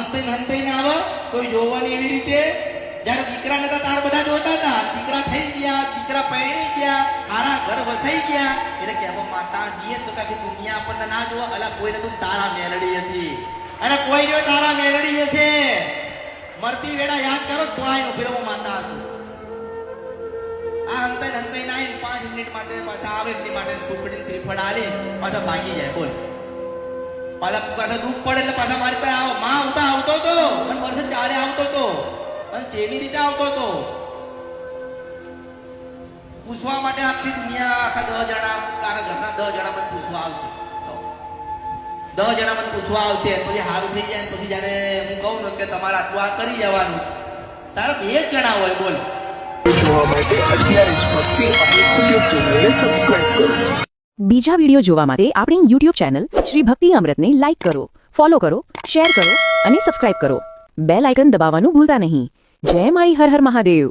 હંતાઈને હંતાઈને આવે. કોઈ જોવાની એવી રીતે જ્યારે દીકરા નતા, તાર બધા જોતા હતા. દીકરા થઈ ગયા, દીકરા પરણી ગયા તારા ઘર વસાઈ ગયા. એટલે કે હવે માતા જીએ તો કે દુનિયા આપણને ના જોવા અલા કોઈને તું તારા મેલડી હતી. અને કોઈ જો તારા મેલડી હશે. મરતી વેળા યાદ કરો તો આય પેલો હું માતા હતું આ અંતર અંતર ના પાંચ મિનિટ માટે પાછા આવે એટલી માટે સુખડી શ્રીફળ આલી, પાછા ભાગી જાય, બોલ. પાછા પાછા દુઃખ પડે એટલે પાછા મારી પાસે આવો માં આવતા આવતો તો અને વર્ષે ચારે આવતો તો જેવી રીતે આવતો હતો પૂછવા માટે આખી દુનિયા આખા દસ જણા, આખા ઘરના દસ જણા મને પૂછવા આવશે. દસ જણા મને પૂછવા આવશે, પછી સારું થઈ જાય પછી જયારે હું કહું કે તમારે આટલું આ કરી જવાનું. તારે બે જણા હોય, બોલ. બીજા વીડિયો જોવા માટે આપણી યુટ્યુબ ચેનલ શ્રી ભક્તિ અમૃતને લાઇક કરો ફોલો કરો શેર કરો અને સબસ્ક્રાઇબ કરો. બેલ આઇકન દબાવવાનું ભૂલતા નહીં. જય માળી હર હર મહાદેવ.